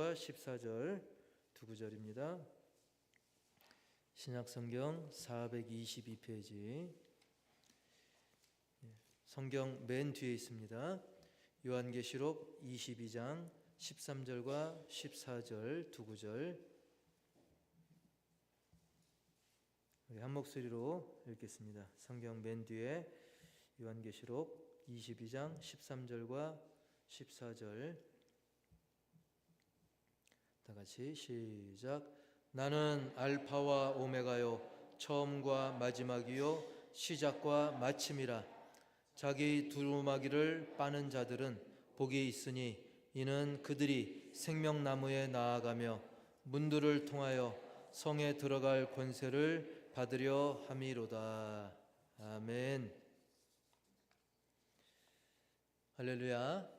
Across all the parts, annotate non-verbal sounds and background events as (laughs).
13절과 14절 두 구절입니다. 신약성경 422페이지 성경 맨 뒤에 있습니다. 요한계시록 22장 13절과 14절 두 구절 한 목소리로 읽겠습니다. 성경 맨 뒤에 요한계시록 22장 13절과 14절 다 같이 시작. 나는 알파와 오메가요 처음과 마지막이요 시작과 마침이라. 자기 두루마기를 빠는 자들은 복이 있으니 이는 그들이 생명나무에 나아가며 문들을 통하여 성에 들어갈 권세를 받으려 함이로다. 아멘. 할렐루야.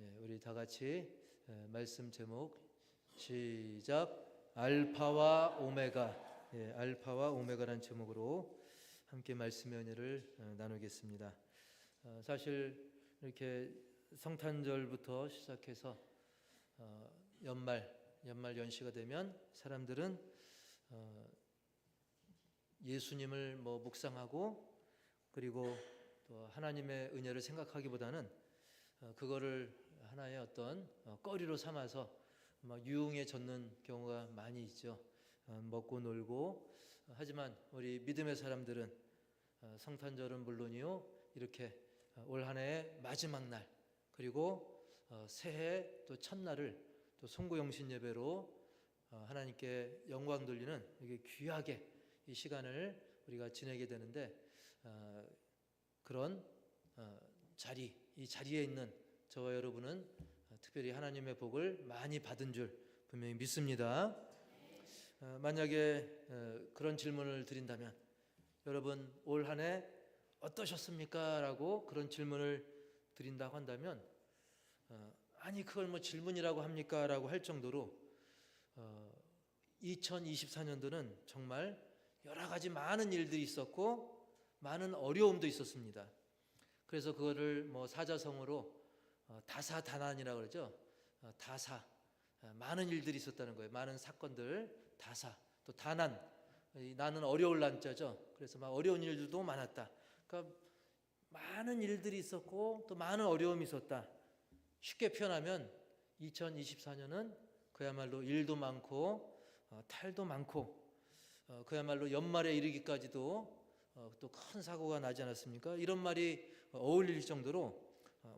예, 우리 다 같이 예, 말씀 제목 시작 알파와 오메가 예, 알파와 오메가라는 제목으로 함께 말씀의 은혜를 어, 나누겠습니다. 어, 사실 이렇게 성탄절부터 시작해서 어, 연말 연말 연시가 되면 사람들은 어, 예수님을 뭐 묵상하고 그리고 또 하나님의 은혜를 생각하기보다는 어, 그거를 하나의 어떤 어, 거리로 삼아서 막 유흥에 젖는 경우가 많이 있죠. 어, 먹고 놀고 어, 하지만 우리 믿음의 사람들은 어, 성탄절은 물론이요 이렇게 어, 올 한해의 마지막 날 그리고 어, 새해 또 첫날을 또 송구영신 예배로 어, 하나님께 영광 돌리는 이게 귀하게 이 시간을 우리가 지내게 되는데 어, 그런 어, 자리 이 자리에 있는 저와 여러분은 어, 특별히 하나님의 복을 많이 받은 줄 분명히 믿습니다. 어, 만약에 어, 그런 질문을 드린다면 여러분 올 한 해 어떠셨습니까? 라고 그런 질문을 드린다고 한다면 어, 아니 그걸 뭐 질문이라고 합니까? 라고 할 정도로 어, 2024년도는 정말 여러 가지 많은 일들이 있었고 많은 어려움도 있었습니다. 그래서 그거를 뭐 사자성어로 어, 다사다난이라고 그러죠. 어, 다사 어, 많은 일들이 있었다는 거예요. 많은 사건들 다사 또 다난 이 나는 어려울 난자죠. 그래서 막 어려운 일들도 많았다. 그러니까 많은 일들이 있었고 또 많은 어려움이 있었다. 쉽게 표현하면 2024년은 그야말로 일도 많고 어, 탈도 많고 어, 그야말로 연말에 이르기까지도 어, 또큰 사고가 나지 않았습니까? 이런 말이 어울릴 정도로 어,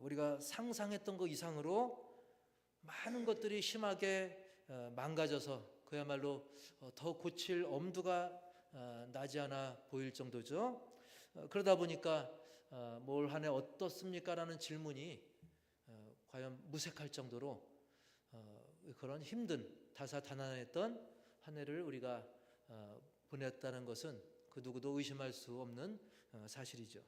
우리가 상상했던 것 이상으로 많은 것들이 심하게 어, 망가져서 그야말로 어, 더 고칠 엄두가 어, 나지 않아 보일 정도죠. 어, 그러다 보니까 어, 뭘 한 해 어떻습니까라는 질문이 어, 과연 무색할 정도로 어, 그런 힘든 다사다난했던 한 해를 우리가 어, 보냈다는 것은 그 누구도 의심할 수 없는 어, 사실이죠.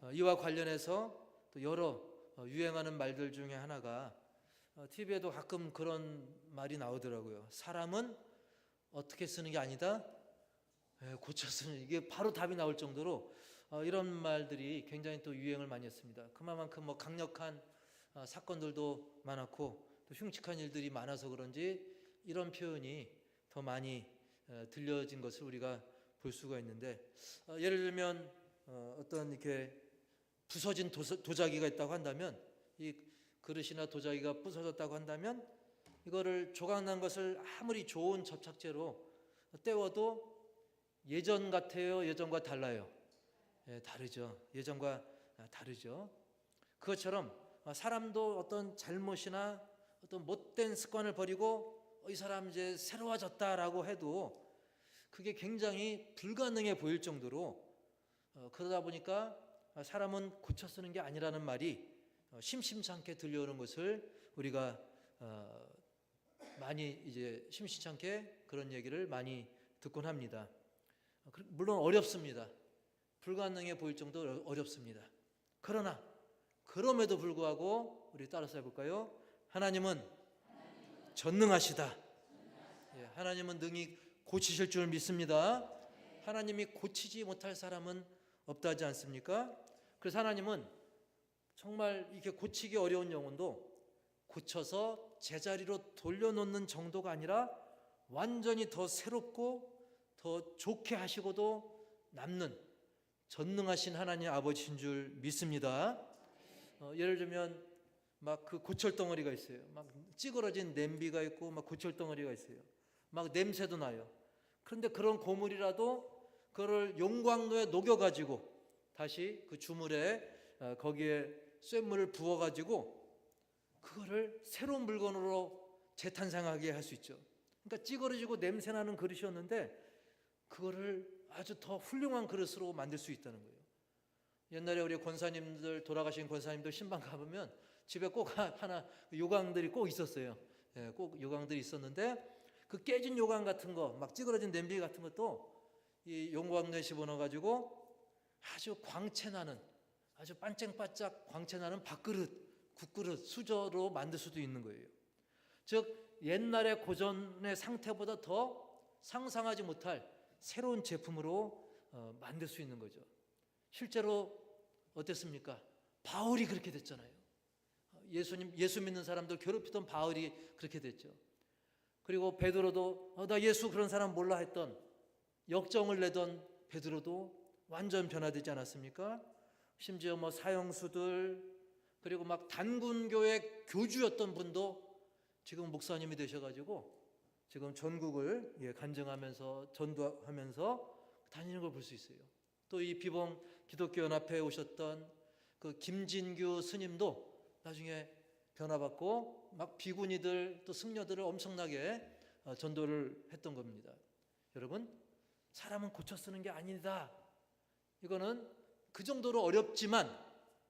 어, 이와 관련해서 또 여러 어, 유행하는 말들 중에 하나가 TV에도 가끔 그런 말이 나오더라고요. 사람은 어떻게 쓰는 게 아니다. 예, 고쳐 쓰는 이게 바로 답이 나올 정도로 어, 이런 말들이 굉장히 또 유행을 많이 했습니다. 그만큼 뭐 강력한 어, 사건들도 많았고 또 흉측한 일들이 많아서 그런지 이런 표현이 더 많이 어, 들려진 것을 우리가 볼 수가 있는데 어, 예를 들면 어, 어떤 이렇게 부서진 도서- 도자 기가 있다고 한다면 이 그릇이나 도자기가 부서졌다고 한다면 이거를 조각난 것을 아무리 좋은 접착제로 떼워도 예전 같아요 예전과 달라요? 예, 다르죠. 예전과 아, 다르죠. 그것처럼 어, 사람도 어떤 잘못이나 어떤 못된 습관을 버리고 어, 이 사람 이제 새로워졌다라고 해도 그게 굉장히 불가능해 보일 정도로 어, 그러다 보니까 어, 사람은 고쳐 쓰는 게 아니라는 말이 어, 심심찮게 들려오는 것을 우리가 어, 많이 이제 심심찮게 그런 얘기를 많이 듣곤 합니다. 어, 그- 물론 어렵습니다. 불가능해 보일 정도로 어렵습니다. 그러나 그럼에도 불구하고 우리 따라서 해볼까요? 하나님은 전능하시다. 예, 하나님은 능히 고치실 줄 믿습니다. 하나님이 고치지 못할 사람은 없다지 않습니까? 그래서 하나님은 정말 이렇게 고치기 어려운 영혼도 고쳐서 제자리로 돌려놓는 정도가 아니라 완전히 더 새롭고 더 좋게 하시고도 남는 전능하신 하나님 아버지신 줄 믿습니다. 어, 예를 들면 막 그 고철 덩어리가 있어요. 막 찌그러진 냄비가 있고 막 고철 덩어리가 있어요. 막 냄새도 나요. 그런데 그런 고물이라도 그거를 용광로에 녹여 가지고 다시 그 주물에 어, 거기에 쇳물을 부어 가지고 그거를 새로운 물건으로 재탄생하게 할 수 있죠. 그러니까 찌그러지고 냄새 나는 그릇이었는데 그거를 아주 더 훌륭한 그릇으로 만들 수 있다는 거예요. 옛날에 우리 권사님들 돌아가신 권사님들 신방 가보면 집에 꼭 하나 요강들이 꼭 있었어요. 예, 꼭 요강들이 있었는데 그 깨진 요강 같은 거, 막 찌그러진 냄비 같은 것도 이 용광로에 집어넣어 가지고 아주 광채 나는 아주 반짝반짝 광채 나는 밥그릇, 국그릇, 수저로 만들 수도 있는 거예요. 즉 옛날의 고전의 상태보다 더 상상하지 못할 새로운 제품으로 어, 만들 수 있는 거죠. 실제로 어땠습니까? 바울이 그렇게 됐잖아요. 예수님 예수 믿는 사람들 괴롭히던 바울이 그렇게 됐죠. 그리고 베드로도 어, 나 예수 그런 사람 몰라 했던 역정을 내던 베드로도 완전 변화되지 않았습니까? 심지어 뭐 사형수들 그리고 막 단군교회 교주였던 분도 지금 목사님이 되셔가지고 지금 전국을 예, 간증하면서 전도하면서 다니는 걸 볼 수 있어요. 또 이 비봉 기독교 연합회에 오셨던 그 김진규 스님도 나중에 변화받고 막 비구니들 또 승려들을 엄청나게 어, 전도를 했던 겁니다. 여러분 사람은 고쳐 쓰는 게 아니다. 이거는 그 정도로 어렵지만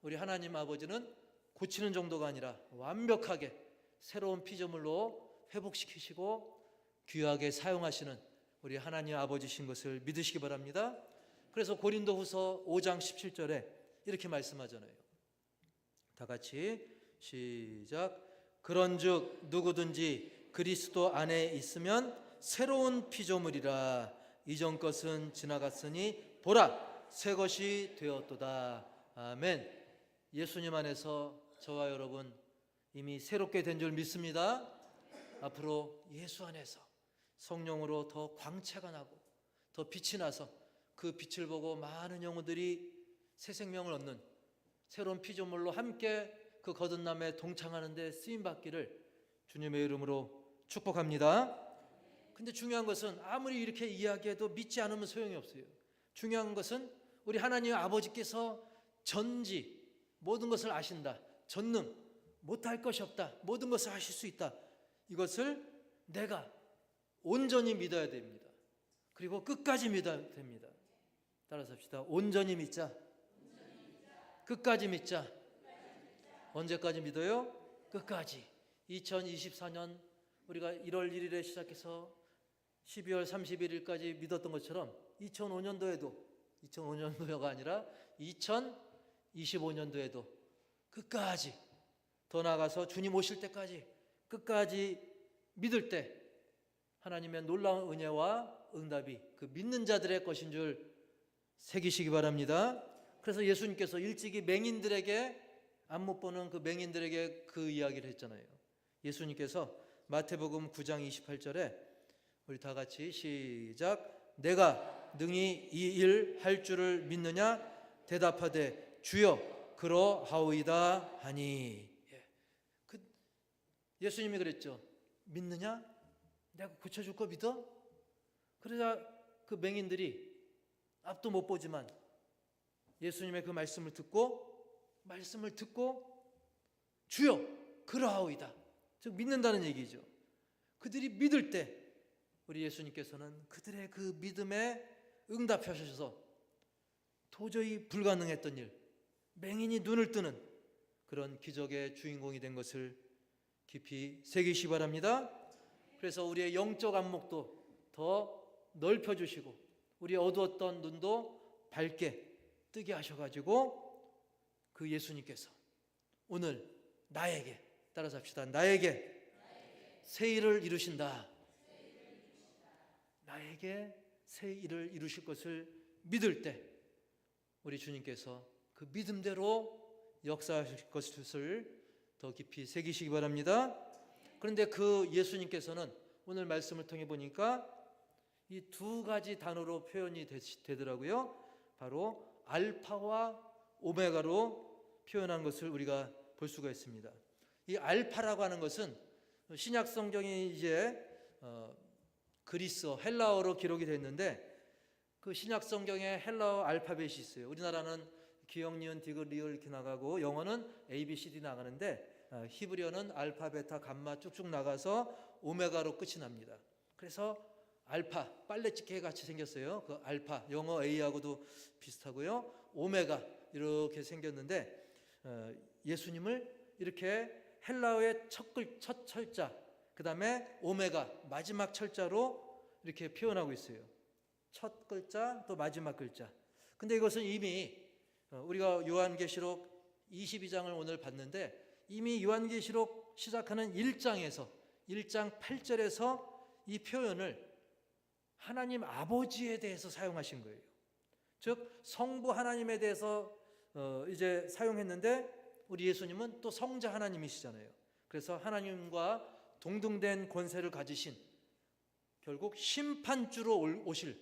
우리 하나님 아버지는 고치는 정도가 아니라 완벽하게 새로운 피조물로 회복시키시고 귀하게 사용하시는 우리 하나님 아버지신 것을 믿으시기 바랍니다. 그래서 고린도후서 5장 17절에 이렇게 말씀하잖아요. 다 같이 시작. 그런즉 누구든지 그리스도 안에 있으면 새로운 피조물이라 이전 것은 지나갔으니 보라 새 것이 되었도다. 아멘. 예수님 안에서 저와 여러분 이미 새롭게 된 줄 믿습니다. 앞으로 예수 안에서 성령으로 더 광채가 나고 더 빛이 나서 그 빛을 보고 많은 영혼들이 새 생명을 얻는 새로운 피조물로 함께 그 거듭남에 동창하는데 쓰임 받기를 주님의 이름으로 축복합니다. 근데 중요한 것은 아무리 이렇게 이야기해도 믿지 않으면 소용이 없어요. 중요한 것은 우리 하나님 아버지께서 전지 모든 것을 아신다. 전능 못할 것이 없다. 모든 것을 하실 수 있다. 이것을 내가 온전히 믿어야 됩니다. 그리고 끝까지 믿어야 됩니다. 따라서 합시다. 온전히 믿자. 끝까지 믿자. 언제까지 믿어요? 끝까지. 2024년 우리가 1월 1일에 시작해서 12월 31일까지 믿었던 것처럼 2005년도에도 2005년도가 아니라 2025년도에도 끝까지 더 나아가서 주님 오실 때까지 끝까지 믿을 때 하나님의 놀라운 은혜와 응답이 그 믿는 자들의 것인 줄 새기시기 바랍니다. 그래서 예수님께서 일찍이 맹인들에게 안못 보는 그 맹인들에게 그 이야기를 했잖아요. 예수님께서 마태복음 9장 28절에 우리 다 같이 시작 내가 능히 이 일 할 줄을 믿느냐 대답하되 주여 그러하오이다 하니 예. 그 예수님이 그랬죠. 믿느냐? 내가 고쳐줄 거 믿어? 그러자 그 맹인들이 앞도 못 보지만 예수님의 그 말씀을 듣고 말씀을 듣고 주여 그러하오이다. 즉 믿는다는 얘기죠. 그들이 믿을 때 우리 예수님께서는 그들의 그 믿음에 응답하셔서 도저히 불가능했던 일, 맹인이 눈을 뜨는 그런 기적의 주인공이 된 것을 깊이 새기시 바랍니다. 그래서 우리의 영적 안목도 더 넓혀 주시고 우리 어두웠던 눈도 밝게 뜨게 하셔가지고 그 예수님께서 오늘 나에게 따라서 합시다. 나에게 새 일을 이루신다. 나에게 새 일을 이루실 것을 믿을 때 우리 주님께서 그 믿음대로 역사하실 것을 더 깊이 새기시기 바랍니다. 그런데 그 예수님께서는 오늘 말씀을 통해 보니까 이 두 가지 단어로 표현이 되- 되더라고요. 바로 알파와 오메가로 표현한 것을 우리가 볼 수가 있습니다. 이 알파라고 하는 것은 신약 성경이 이제 어, 그리스어 헬라어로 기록이 됐는데 그 신약 성경에 헬라어 알파벳이 있어요. 우리나라는 기역, 니은, 디귿, 리을 이렇게 나가고 영어는 A, B, C, D 나가는데 어, 히브리어는 알파, 베타, 감마 쭉쭉 나가서 오메가로 끝이 납니다. 그래서 알파 빨래집게 같이 생겼어요. 그 알파 영어 A하고도 비슷하고요. 오메가 이렇게 생겼는데 어, 예수님을 이렇게 헬라어의 첫, 글, 첫 철자 그 다음에 오메가 마지막 철자로 이렇게 표현하고 있어요. 첫 글자 또 마지막 글자. 근데 이것은 이미 어, 우리가 요한계시록 22장을 오늘 봤는데 이미 요한계시록 시작하는 1장에서 1장 8절에서 이 표현을 하나님 아버지에 대해서 사용하신 거예요. 즉 성부 하나님에 대해서 어, 이제 사용했는데 우리 예수님은 또 성자 하나님이시잖아요. 그래서 하나님과 동등된 권세를 가지신 결국 심판주로 올- 오실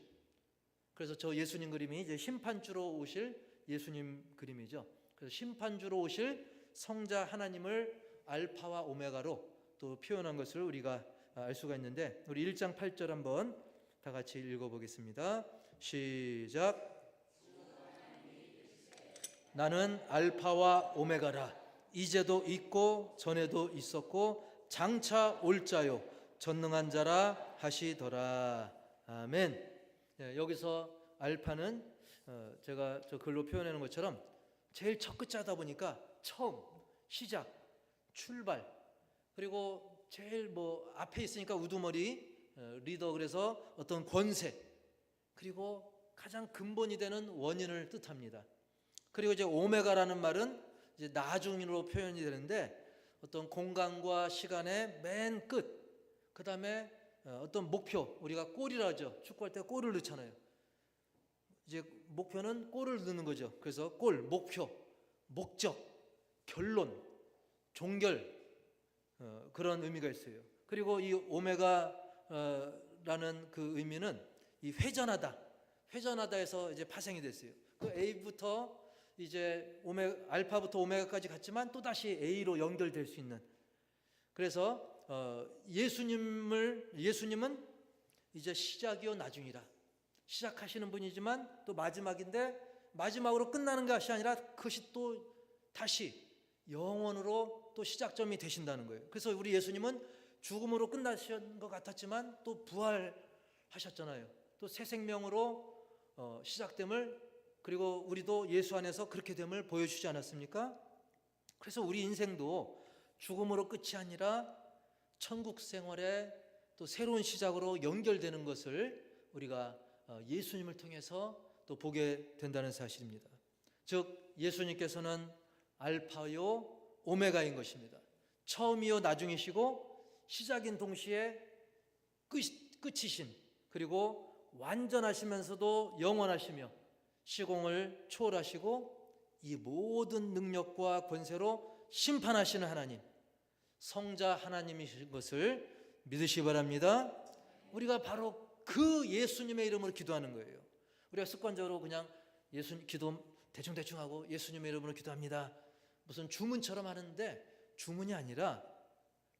그래서 저 예수님 그림이 이제 심판주로 오실 예수님 그림이죠. 그래서 심판주로 오실 성자 하나님을 알파와 오메가로 또 표현한 것을 우리가 알 수가 있는데 우리 1장 8절 한번 다 같이 읽어 보겠습니다. 시작. 나는 알파와 오메가라. 이제도 있고 전에도 있었고 장차 올 자요 전능한 자라 하시더라. 아멘. 예, 여기서 알파는 어, 제가 저 글로 표현하는 것처럼 제일 첫 글자다 보니까 처음, 시작, 출발 그리고 제일 뭐 앞에 있으니까 우두머리 어, 리더 그래서 어떤 권세 그리고 가장 근본이 되는 원인을 뜻합니다. 그리고 이제 오메가라는 말은 이제 나중으로 표현이 되는데 어떤 공간과 시간의 맨 끝, 그 다음에 어떤 목표, 우리가 골이라죠. 축구할 때 골을 넣잖아요. 이제 목표는 골을 넣는 거죠. 그래서 골, 목표, 목적, 결론, 종결 어, 그런 의미가 있어요. 그리고 이 오메가라는 그 의미는 이 회전하다, 회전하다에서 이제 파생이 됐어요. 그 A부터 이제 오메 알파부터 오메가까지 갔지만 또 다시 A로 연결될 수 있는. 그래서 어, 예수님을 예수님은 이제 시작이요 나중이라 시작하시는 분이지만 또 마지막인데 마지막으로 끝나는 것이 아니라 그것이 또 다시 영원으로 또 시작점이 되신다는 거예요. 그래서 우리 예수님은 죽음으로 끝나신 것 같았지만 또 부활하셨잖아요. 또 새 생명으로 어, 시작됨을 그리고 우리도 예수 안에서 그렇게 됨을 보여주지 않았습니까? 그래서 우리 인생도 죽음으로 끝이 아니라 천국 생활의 또 새로운 시작으로 연결되는 것을 우리가 어, 예수님을 통해서 또 보게 된다는 사실입니다. 즉 예수님께서는 알파요 오메가인 것입니다. 처음이요 나중이시고 시작인 동시에 끝, 끝이신 그리고 완전하시면서도 영원하시며 시공을 초월하시고 이 모든 능력과 권세로 심판하시는 하나님 성자 하나님이신 것을 믿으시 바랍니다. 우리가 바로 그 예수님의 이름으로 기도하는 거예요. 우리가 습관적으로 그냥 예수 기도 대충 대충 하고 예수님의 이름으로 기도합니다. 무슨 주문처럼 하는데 주문이 아니라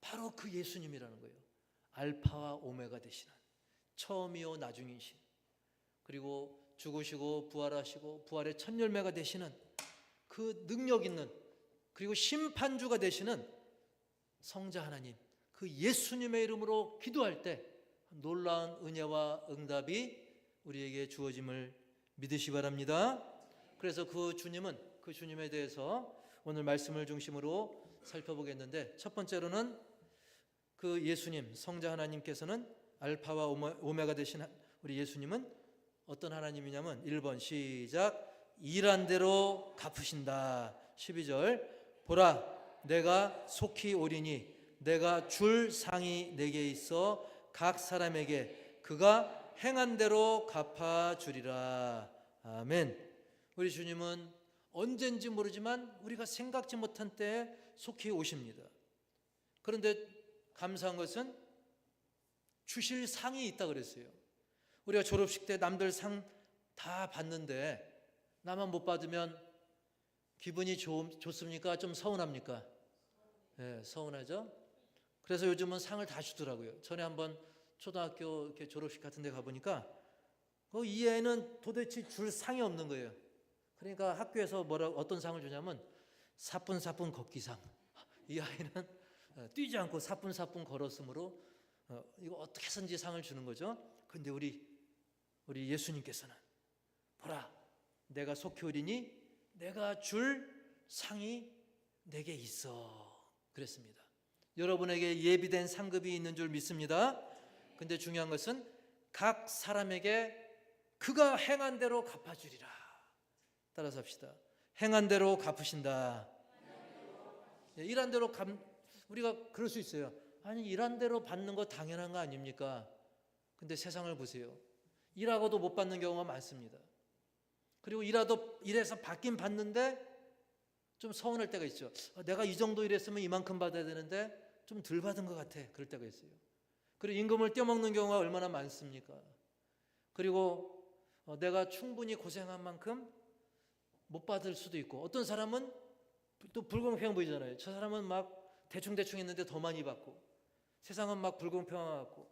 바로 그 예수님이라는 거예요. 알파와 오메가 되시는 처음이요 나중이신 그리고 죽으시고 부활하시고 부활의 첫 열매가 되시는 그 능력 있는 그리고 심판주가 되시는 성자 하나님 그 예수님의 이름으로 기도할 때 놀라운 은혜와 응답이 우리에게 주어짐을 믿으시 바랍니다. 그래서 그 주님은 그 주님에 대해서 오늘 말씀을 중심으로 살펴보겠는데 첫 번째로는 그 예수님 성자 하나님께서는 알파와 오메가 되신 우리 예수님은 어떤 하나님이냐면 1번 시작 일한 대로 갚으신다. 12절 보라 내가 속히 오리니 내가 줄 상이 내게 있어 각 사람에게 그가 행한 대로 갚아 주리라. 아멘. 우리 주님은 언젠지 모르지만 우리가 생각지 못한 때에 속히 오십니다. 그런데 감사한 것은 주실 상이 있다 그랬어요. 우리가 졸업식 때 남들 상 다 받는데 나만 못 받으면 기분이 좋, 좋습니까? 좀 서운합니까? 예, 서운하죠? 그래서 요즘은 상을 다 주더라고요. 전에 한번 초등학교 이렇게 졸업식 같은 데 가보니까 그이 애는 도대체 줄 상이 없는 거예요. 그러니까 학교에서 뭐라 어떤 상을 주냐면 사뿐사뿐 걷기상. (laughs) 이 아이는 어, 뛰지 않고 사뿐사뿐 걸었으므로 어, 이거 어떻게 해서든지 상을 주는 거죠. 근데 우리 우리 예수님께서는 보라 내가 속히 오리니 내가 줄 상이 내게 있어 그랬습니다. 여러분에게 예비된 상급이 있는 줄 믿습니다. 근데 중요한 것은 각 사람에게 그가 행한 대로 갚아주리라. 따라서 합시다. 행한 대로 갚으신다. 예, 일한 대로 감, 우리가 그럴 수 있어요. 아니 일한 대로 받는 거 당연한 거 아닙니까? 근데 세상을 보세요. 일하고도 못 받는 경우가 많습니다. 그리고 일하도 일해서 받긴 받는데 좀 서운할 때가 있죠. 아, 내가 이 정도 일했으면 이만큼 받아야 되는데 좀 덜 받은 것 같아. 그럴 때가 있어요. 그리고 임금을 떼먹는 경우가 얼마나 많습니까? 그리고 어, 내가 충분히 고생한 만큼 못 받을 수도 있고 어떤 사람은 또 불공평 보이잖아요. 저 사람은 막 대충대충 했는데 더 많이 받고 세상은 막 불공평하고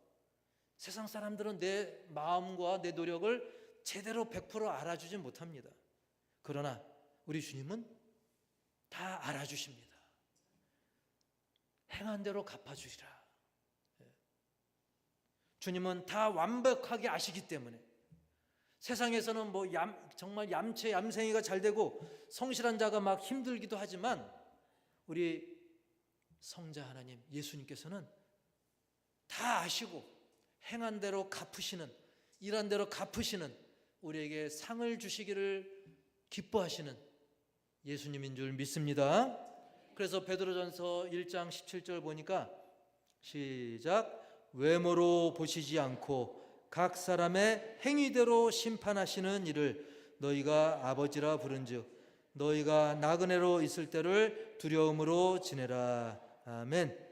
세상 사람들은 내 마음과 내 노력을 제대로 100% 알아주지 못합니다. 그러나 우리 주님은 다 알아주십니다. 행한 대로 갚아주시라. 예. 주님은 다 완벽하게 아시기 때문에 세상에서는 뭐 얌, 정말 얌체 얌생이가 잘 되고 성실한 자가 막 힘들기도 하지만 우리 성자 하나님 예수님께서는 다 아시고 행한 대로 갚으시는 일한 대로 갚으시는 우리에게 상을 주시기를 기뻐하시는 예수님인 줄 믿습니다. 그래서 베드로전서 1장 17절 보니까 시작 외모로 보시지 않고 각 사람의 행위대로 심판하시는 이를 너희가 아버지라 부른즉 너희가 나그네로 있을 때를 두려움으로 지내라 아멘.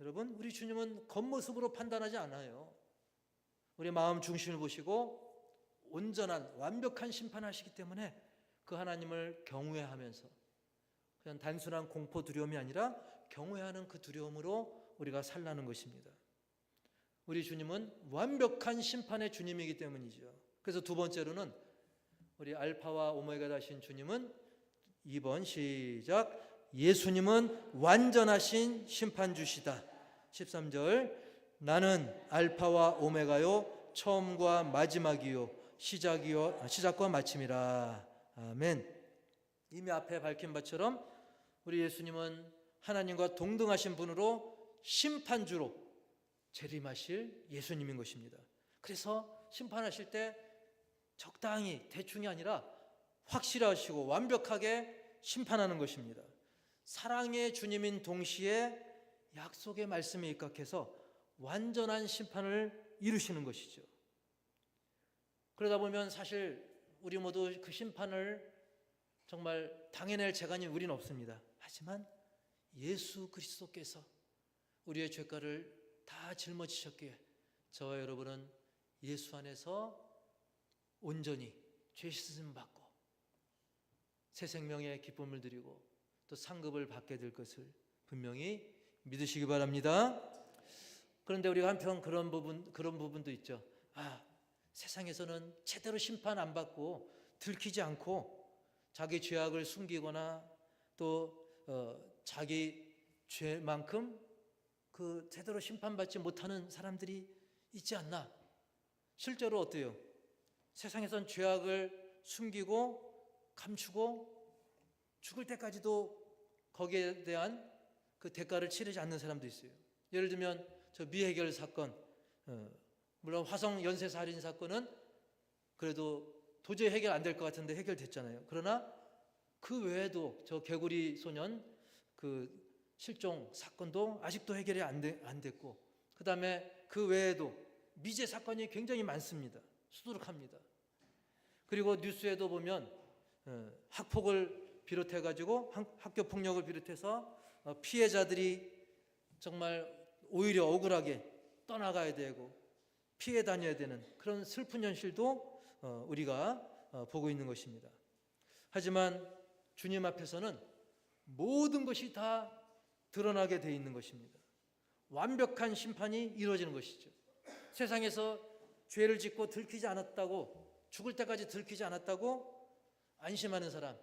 여러분 우리 주님은 겉모습으로 판단하지 않아요. 우리 마음 중심을 보시고 온전한 완벽한 심판하시기 때문에 그 하나님을 경외하면서 그냥 단순한 공포 두려움이 아니라 경외하는 그 두려움으로 우리가 살라는 것입니다. 우리 주님은 완벽한 심판의 주님이기 때문이죠. 그래서 두 번째로는 우리 알파와 오메가 다신 주님은 2번 시작 예수님은 완전하신 심판주시다. 13절 나는 알파와 오메가요 처음과 마지막이요 시작이요 시작과 마침이라. 아멘. 이미 앞에 밝힌 바처럼 우리 예수님은 하나님과 동등하신 분으로 심판주로 재림하실 예수님인 것입니다. 그래서 심판하실 때 적당히 대충이 아니라 확실하시고 완벽하게 심판하는 것입니다. 사랑의 주님인 동시에 약속의 말씀에 입각해서 완전한 심판을 이루시는 것이죠. 그러다 보면 사실 우리 모두 그 심판을 정말 당해낼 재간이 우리는 없습니다. 하지만 예수 그리스도께서 우리의 죄가를 다 짊어지셨기에 저와 여러분은 예수 안에서 온전히 죄 씻음 받고 새 생명의 기쁨을 드리고 또 상급을 받게 될 것을 분명히 믿으시기 바랍니다. 그런데 우리가 한편 그런 부분 그런 부분도 있죠. 아 세상에서는 제대로 심판 안 받고 들키지 않고 자기 죄악을 숨기거나 또 어, 자기 죄만큼 그 제대로 심판받지 못하는 사람들이 있지 않나? 실제로 어때요? 세상에선 죄악을 숨기고 감추고 죽을 때까지도 거기에 대한 그 대가를 치르지 않는 사람도 있어요. 예를 들면 저 미해결 사건, 어, 물론 화성 연쇄 살인 사건은 그래도 도저히 해결 안 될 것 같은데 해결됐잖아요. 그러나 그 외에도 저 개구리 소년 그 실종 사건도 아직도 해결이 안, 되, 안 됐고 그 다음에 그 외에도 미제 사건이 굉장히 많습니다. 수두룩합니다. 그리고 뉴스에도 보면 어, 학폭을 비롯해 가지고 학교 폭력을 비롯해서 어, 피해자들이 정말 오히려 억울하게 떠나가야 되고 피해 다녀야 되는 그런 슬픈 현실도 어, 우리가 어, 보고 있는 것입니다. 하지만 주님 앞에서는 모든 것이 다 드러나게 돼 있는 것입니다. 완벽한 심판이 이루어지는 것이죠. 세상에서 죄를 짓고 들키지 않았다고 죽을 때까지 들키지 않았다고 안심하는 사람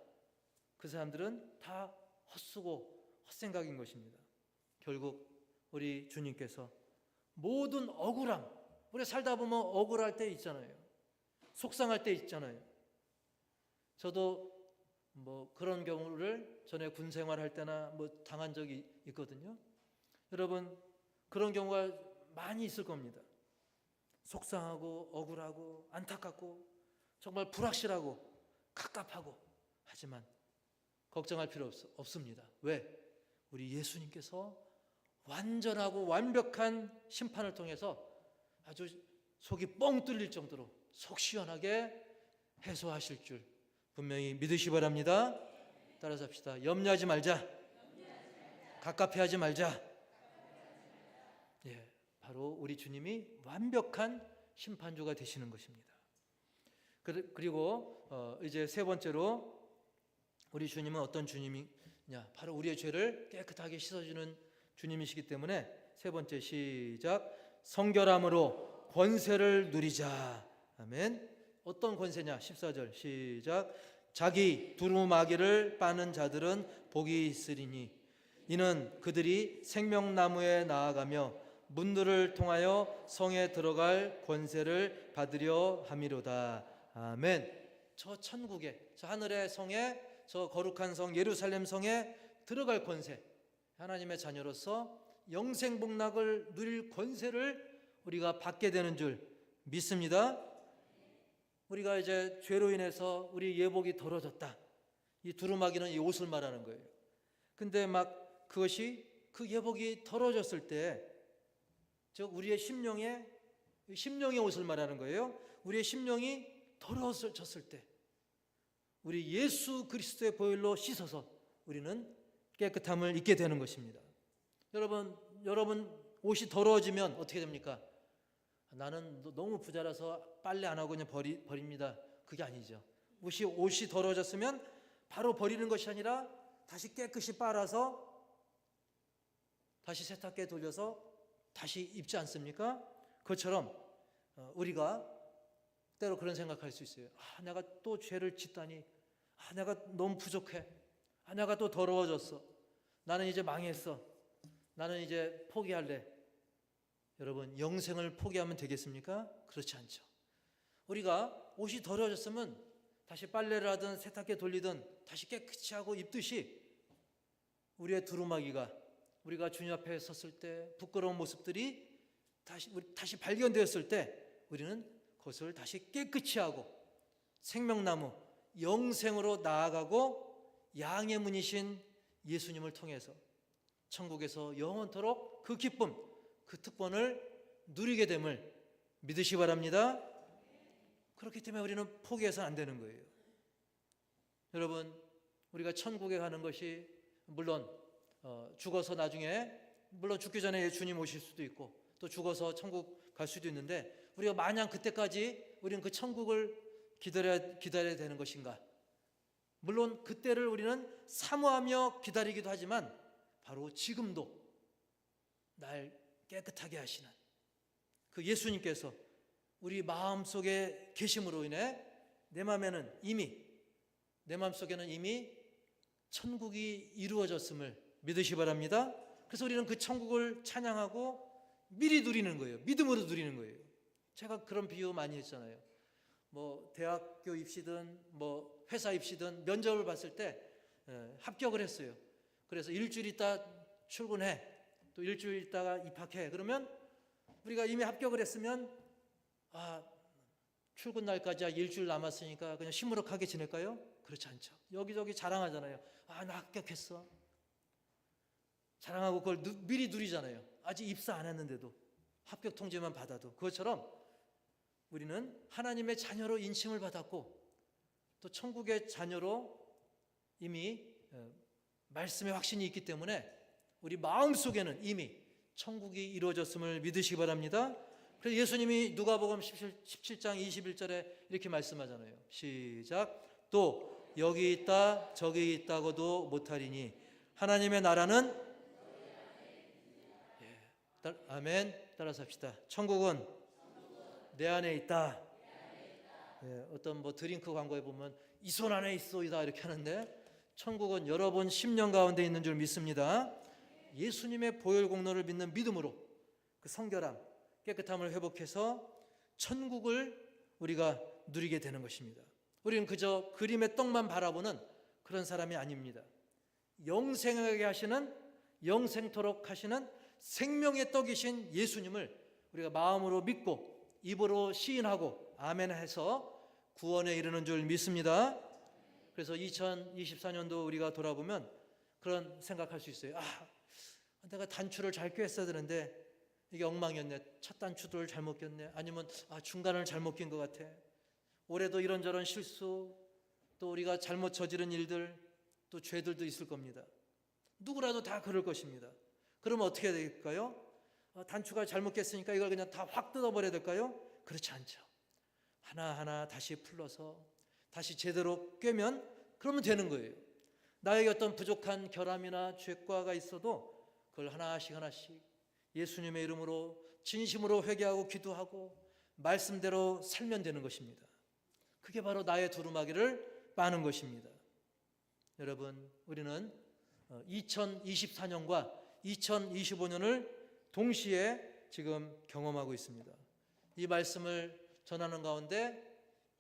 그 사람들은 다 헛수고 헛생각인 것입니다. 결국 우리 주님께서 모든 억울함 우리 살다 보면 억울할 때 있잖아요. 속상할 때 있잖아요. 저도 뭐 그런 경우를 전에 군 생활할 때나 뭐 당한 적이 있거든요. 여러분 그런 경우가 많이 있을 겁니다. 속상하고 억울하고 안타깝고 정말 불확실하고 갑갑하고 하지만 걱정할 필요 없, 없습니다. 왜? 우리 예수님께서 완전하고 완벽한 심판을 통해서 아주 속이 뻥 뚫릴 정도로 속 시원하게 해소하실 줄 분명히 믿으시 바랍니다. 따라서 합시다. 염려하지 말자. 갑갑해하지 말자. 예, 바로 우리 주님이 완벽한 심판주가 되시는 것입니다. 그- 그리고 어, 이제 세 번째로 우리 주님은 어떤 주님이냐? 바로 우리의 죄를 깨끗하게 씻어주는 주님이시기 때문에 세 번째 시작 성결함으로 권세를 누리자. 아멘. 어떤 권세냐? 14절 시작. 자기 두루마기를 빠는 자들은 복이 있으리니 이는 그들이 생명나무에 나아가며 문들을 통하여 성에 들어갈 권세를 받으려 함이로다. 아멘. 저 천국에 저 하늘의 성에 저 거룩한 성 예루살렘 성에 들어갈 권세 하나님의 자녀로서 영생 복락을 누릴 권세를 우리가 받게 되는 줄 믿습니다. 우리가 이제 죄로 인해서 우리 예복이 더러졌다. 이 두루마기는 이 옷을 말하는 거예요. 근데 막 그것이 그 예복이 더러졌을 때, 즉 우리의 심령에 심령의 옷을 말하는 거예요. 우리의 심령이 더러워졌을 때, 우리 예수 그리스도의 보혈로 씻어서 우리는 깨끗함을 입게 되는 것입니다. 여러분, 여러분 옷이 더러워지면 어떻게 됩니까? 나는 너- 너무 부자라서 빨래 안 하고 그냥 버리, 버립니다. 그게 아니죠. 옷이, 옷이 더러워졌으면 바로 버리는 것이 아니라 다시 깨끗이 빨아서 다시 세탁기에 돌려서 다시 입지 않습니까? 그것처럼 어, 우리가 때로 그런 생각할 수 있어요. 아, 내가 또 죄를 짓다니. 아, 내가 너무 부족해. 아, 내가 또 더러워졌어. 나는 이제 망했어. 나는 이제 포기할래. 여러분, 영생을 포기하면 되겠습니까? 그렇지 않죠. 우리가 옷이 더러워졌으면 다시 빨래를 하든 세탁기에 돌리든 다시 깨끗이 하고 입듯이 우리의 두루마기가 우리가 주님 앞에 섰을 때 부끄러운 모습들이 다시 다시 발견되었을 때 우리는 그것을 다시 깨끗이 하고 생명나무 영생으로 나아가고 양의 문이신 예수님을 통해서 천국에서 영원토록 그 기쁨 그 특권을 누리게 됨을 믿으시 기 바랍니다. 그렇기 때문에 우리는 포기해서는 안 되는 거예요. 여러분, 우리가 천국에 가는 것이 물론 어, 죽어서 나중에 물론 죽기 전에 주님 오실 수도 있고 또 죽어서 천국 갈 수도 있는데 우리가 마냥 그때까지 우리는 그 천국을 기다려야 기다려야 되는 것인가? 물론 그때를 우리는 사모하며 기다리기도 하지만 바로 지금도 날 깨끗하게 하시는 그 예수님께서 우리 마음 속에 계심으로 인해 내 마음에는 이미 내 마음 속에는 이미 천국이 이루어졌음을 믿으시 바랍니다. 그래서 우리는 그 천국을 찬양하고 미리 누리는 거예요. 믿음으로 누리는 거예요. 제가 그런 비유 많이 했잖아요. 뭐 대학교 입시든 뭐 회사 입시든 면접을 봤을 때 예, 합격을 했어요. 그래서 일주일 있다 출근해. 또 일주일 있다가 입학해. 그러면 우리가 이미 합격을 했으면 아 출근 날까지 일주일 남았으니까 그냥 시무룩하게 지낼까요? 그렇지 않죠. 여기저기 자랑하잖아요. 아 나 합격했어. 자랑하고 그걸 누- 미리 누리잖아요. 아직 입사 안 했는데도 합격 통지만 받아도 그것처럼 우리는 하나님의 자녀로 인칭을 받았고 또 천국의 자녀로 이미 어, 말씀의 확신이 있기 때문에 우리 마음 속에는 이미 천국이 이루어졌음을 믿으시기 바랍니다. 그래서 예수님이 누가복음 17, 장 21절에 이렇게 말씀하잖아요. 시작. 또 여기 있다 저기 있다고도 못하리니 하나님의 나라는 예, 따- 아멘 따라서 합시다. 천국은 내 안에 있다. 예, 어떤 뭐 드링크 광고에 보면 이 손 안에 있소이다 이렇게 하는데 천국은 여러분 심령 가운데 있는 줄 믿습니다. 예수님의 보혈 공로를 믿는 믿음으로 그 성결함, 깨끗함을 회복해서 천국을 우리가 누리게 되는 것입니다. 우리는 그저 그림의 떡만 바라보는 그런 사람이 아닙니다. 영생하게 하시는 영생토록 하시는 생명의 떡이신 예수님을 우리가 마음으로 믿고 입으로 시인하고 아멘 해서 구원에 이르는 줄 믿습니다. 그래서 2024년도 우리가 돌아보면 그런 생각할 수 있어요. 아, 내가 단추를 잘 꿰었어야 되는데 이게 엉망이었네. 첫 단추를 잘못 꼈네. 아니면 아, 중간을 잘못 낀 것 같아. 올해도 이런저런 실수, 또 우리가 잘못 저지른 일들, 또 죄들도 있을 겁니다. 누구라도 다 그럴 것입니다. 그러면 어떻게 될까요? 아, 단추가 잘못 꼈으니까 이걸 그냥 다 확 뜯어버려야 될까요? 그렇지 않죠. 하나하나 다시 풀러서 다시 제대로 꿰면 그러면 되는 거예요. 나에게 어떤 부족한 결함이나 죄과가 있어도 그걸 하나씩 하나씩 예수님의 이름으로 진심으로 회개하고 기도하고 말씀대로 살면 되는 것입니다. 그게 바로 나의 두루마기를 빠는 것입니다. 여러분, 우리는 2024년과 2025년을 동시에 지금 경험하고 있습니다. 이 말씀을 전하는 가운데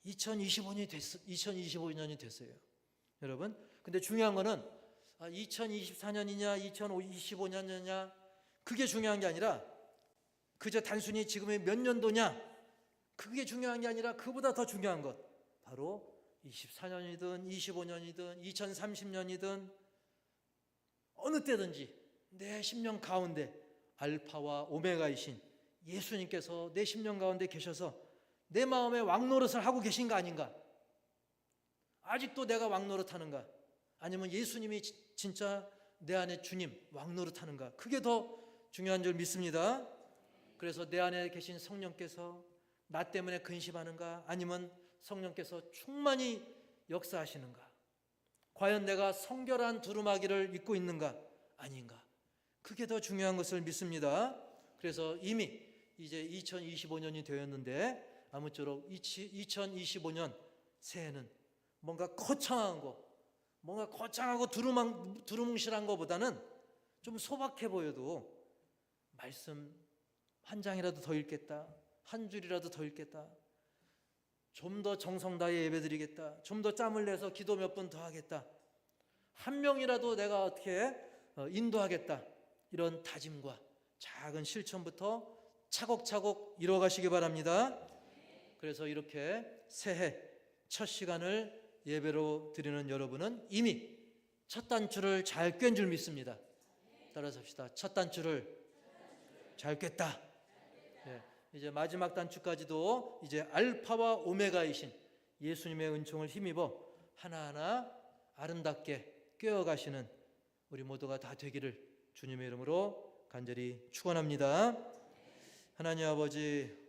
2025년이 됐 2025년이 됐어요. 여러분. 근데 중요한 거는 2024년이냐 2025년이냐 그게 중요한 게 아니라 그저 단순히 지금의 몇 년도냐 그게 중요한 게 아니라 그보다 더 중요한 것 바로 24년이든 25년이든 2030년이든 어느 때든지 내 심령 가운데 알파와 오메가이신 예수님께서 내 심령 가운데 계셔서 내 마음에 왕노릇을 하고 계신 거 아닌가? 아직도 내가 왕노릇 하는가? 아니면 예수님이 지- 진짜 내 안에 주님 왕노릇 하는가? 그게 더 중요한 줄 믿습니다. 그래서 내 안에 계신 성령께서 나 때문에 근심하는가? 아니면 성령께서 충만히 역사하시는가? 과연 내가 성결한 두루마기를 입고 있는가? 아닌가? 그게 더 중요한 것을 믿습니다. 그래서 이미 이제 2025년이 되었는데 아무쪼록 2025년 새해는 뭔가 거창한 거, 뭔가 거창하고 두루망, 두루뭉실한 것보다는 좀 소박해 보여도 말씀 한 장이라도 더 읽겠다, 한 줄이라도 더 읽겠다, 좀 더 정성 다해 예배 드리겠다, 좀 더 짬을 내서 기도 몇 분 더 하겠다, 한 명이라도 내가 어떻게 어, 인도하겠다 이런 다짐과 작은 실천부터 차곡차곡 이뤄가시기 바랍니다. 그래서 이렇게 새해 첫 시간을 예배로 드리는 여러분은 이미 첫 단추를 잘 꿰은 줄 믿습니다. 따라서 합시다. 첫 단추를 잘 꿰다. 예, 이제 마지막 단추까지도 이제 알파와 오메가이신 예수님의 은총을 힘입어 하나하나 아름답게 꿰어 가시는 우리 모두가 다 되기를 주님의 이름으로 간절히 축원합니다. 하나님 아버지